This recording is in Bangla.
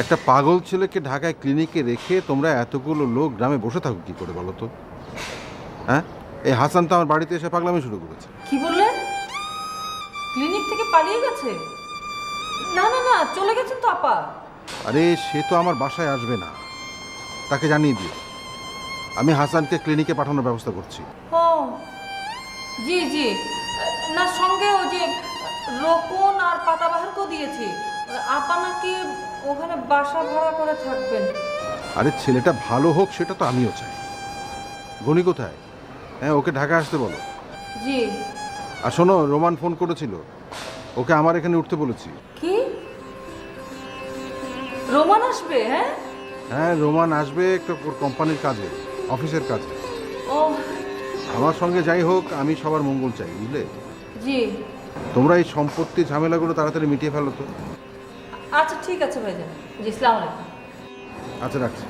একটা পাগল ছেলেকে ঢাকায় ক্লিনিকে রেখে তোমরা এতগুলো লোক গ্রামে বসে থাকো কি করে বলো তো? হ্যাঁ? এই হাসান তো আমার বাড়িতে এসে পাগলামি শুরু করেছে। কি বললেন ক্লিনিক থেকে পালিয়ে গেছে? না না না চলে গেছেন তো আপা। আরে সে তো আমার বাসায় আসবে না। তাকে জানিয়ে দিও। আমি হাসানকে ক্লিনিকে পাঠানোর ব্যবস্থা করছি। ও জি জি। না সঙ্গে ওই যে রোকন আর পাতাবাহারকেও দিয়েছি। আপা নাকি ওখানে বাসা ভাড়া করে থাকবেন। আরে ছেলেটা ভালো হোক সেটা তো আমিও চাই। গণি কোথায়? হ্যাঁ ওকে ঢাকা আসতে বলো। জি। আর শোনো রোমান ফোন করেছিল। ওকে আমার এখানে উঠতে বলেছি। কি? রোমান আসবে হ্যাঁ? হ্যাঁ রোমান আসবে একটা কোম্পানির কাজে অফিসের কাজে। ও। আমার সঙ্গে যাই হোক আমি সবার মঙ্গল চাই বুঝলে? জি। তোমরা এই সম্পত্তি ঝামেলাগুলো তাড়াতাড়ি মিটিয়ে ফেলো তো। আচ্ছা ঠিক আছে ভাইজান। জি ইসলাম আলাইকুম। আচ্ছা রাখছি।